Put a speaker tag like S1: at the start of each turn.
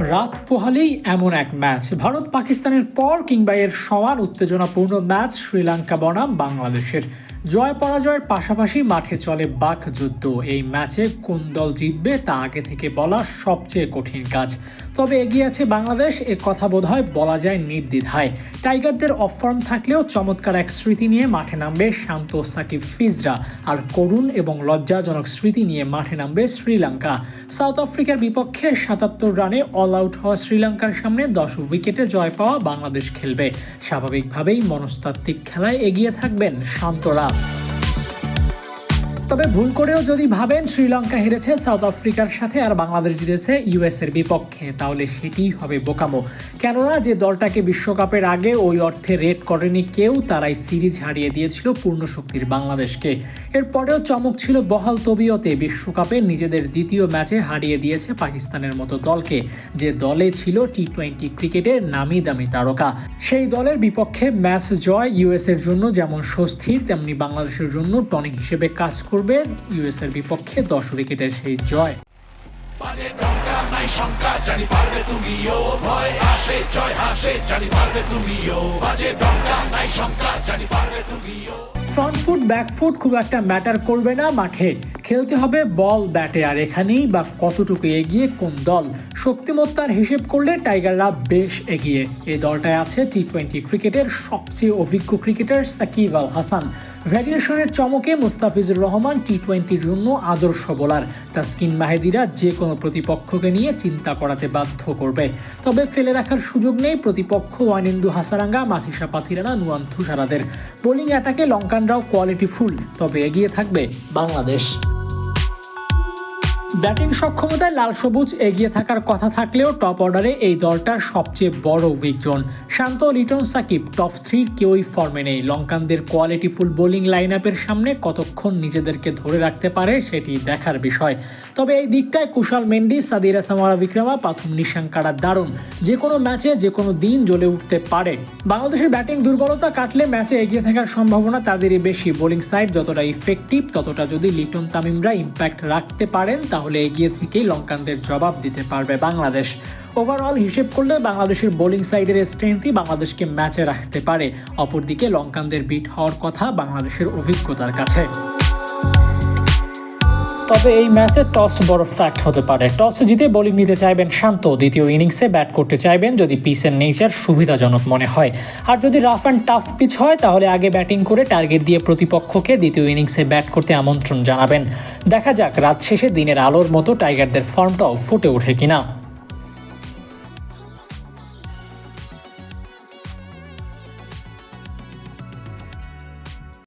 S1: রাত পোহালেই এমন এক ম্যাচ। ভারত পাকিস্তানের পর কিংবা এর সমান উত্তেজনাপূর্ণ ম্যাচ শ্রীলঙ্কা বনাম বাংলাদেশের। জয় পরাজয়ের পাশাপাশি মাঠে চলে বাক যুদ্ধ। এই ম্যাচে কোন দল জিতবে তা আগে থেকে বলা সবচেয়ে কঠিন কাজ। তবে এগিয়ে আছে বাংলাদেশ, এ কথা বোধহয় বলা যায় নির্দ্বিধায়। টাইগারদের অফ ফর্ম থাকলেও চমৎকার এক স্মৃতি নিয়ে মাঠে নামবে শান্ত সাকিব ফিজরা। আর করুণ এবং লজ্জাজনক স্মৃতি নিয়ে মাঠে নামবে শ্রীলঙ্কা। সাউথ আফ্রিকার বিপক্ষে সাতাত্তর রানে অল আউট হওয়া শ্রীলঙ্কার সামনে দশ উইকেটে জয় পাওয়া বাংলাদেশ খেলবে। স্বাভাবিকভাবেই মনস্তাত্ত্বিক খেলায় এগিয়ে থাকবেন শান্তরা। তবে ভুল করেও যদি ভাবেন, শ্রীলঙ্কা হেরেছে, সাউথ আফ্রিকার সাথে আর বাংলাদেশ জিতেছে ইউএস এর বিপক্ষে, তাহলে সেটিই হবে বোকামো। কেননা, যে দলটাকে বিশ্বকাপের আগে ওই অর্থে রেড করেনি কেউ, তারাই সিরিজ হারিয়ে দিয়েছিল পূর্ণ শক্তির বাংলাদেশকে। এরপরেও চমক ছিল বহাল তবিয়তে, বিশ্বকাপে নিজেদের দ্বিতীয় ম্যাচে হারিয়ে দিয়েছে পাকিস্তানের মতো দলকে, যে দলে ছিল টি টোয়েন্টি ক্রিকেটের নামি দামি তারকা। সেই দলের বিপক্ষে ম্যাচ জয় ইউএস এর জন্য যেমন স্বস্তির, তেমনি বাংলাদেশের জন্য টনিক হিসেবে কাজ করবে ইউএস এর বিপক্ষে দশ উইকেটের সেই জয়। ফ্রন্ট ফুট ব্যাক ফুট খুব একটা ম্যাটার করবে না মাঠে। খেলতে হবে বল ব্যাটে। আর এখানেই বা কতটুকু এগিয়ে কোন দল? শক্তিমত্তার হিসেব করলে টাইগাররা বেশ এগিয়ে। এই দলটায় আছে টি টোয়েন্টি ক্রিকেটের সবচেয়ে অভিজ্ঞ ক্রিকেটার সাকিব আল হাসান। ভ্যারিয়েশনের চমকে মুস্তাফিজুর রহমান টি টোয়েন্টির জন্য আদর্শ বোলার। তাসকিন মাহেদিরা যে কোনো প্রতিপক্ষকে নিয়ে চিন্তা করাতে বাধ্য করবে। তবে ফেলে রাখার সুযোগ নেই প্রতিপক্ষ ওয়ানিন্দু হাসারাঙ্গা মাথিসা পাথিরানা, নুয়ান তুষারাদের বোলিং অ্যাটাকে লঙ্কানরাও কোয়ালিটি ফুল, তবে এগিয়ে থাকবে বাংলাদেশ। ব্যাটিং সক্ষমতায় লাল সবুজ এগিয়ে থাকার কথা থাকলেও টপ অর্ডারে এই দলটার সবচেয়ে বড় weak zone. Shanto Liton Shakib top থ্রির কেউই ফর্মে নেই। লঙ্কানদের কোয়ালিটি ফুল বোলিং লাইন আপের সামনে কতক্ষণ নিজেদেরকে ধরে রাখতে পারে সেটি দেখার বিষয়। তবে এই দিকটায় কুশাল মেন্ডি, সাদিরা সামারা বিক্রমা, পাথুম নিশাঙ্কারা দারুণ। যে কোনো ম্যাচে যে কোনো দিন জ্বলে উঠতে পারে। বাংলাদেশের ব্যাটিং দুর্বলতা কাটলে ম্যাচে এগিয়ে থাকার সম্ভাবনা তাদেরই বেশি। বোলিং সাইড যতটা ইফেক্টিভ ততটা যদি লিটন তামিমরা ইম্প্যাক্ট রাখতে পারেন তাহলে এগিয়ে থেকেই লঙ্কানদের জবাব দিতে পারবে বাংলাদেশ। ওভারঅল হিসেব করলে বাংলাদেশের বোলিং সাইডের স্ট্রেংথই বাংলাদেশকে ম্যাচে রাখতে পারে। অপরদিকে লঙ্কানদের বিট হওয়ার কথা বাংলাদেশের অভিজ্ঞতার কাছে। তবে এই ম্যাচে টস বড় ফ্যাক্ট হতে পারে। টস জিতে বোলিং নিতে চাইবেন শান্ত। দ্বিতীয় ইনিংসে ব্যাট করতে চাইবেন যদি পিচের নেচার সুবিধাজনক মনে হয়। আর যদি রাফ অ্যান্ড টাফ পিচ হয়, তাহলে আগে ব্যাটিং করে টার্গেট দিয়ে প্রতিপক্ষকে দ্বিতীয় ইনিংসে ব্যাট করতে আমন্ত্রণ জানাবেন। দেখা যাক, রাত শেষে দিনের আলোর মতো টাইগারদের ফর্মটাও ফুটে ওঠে কিনা।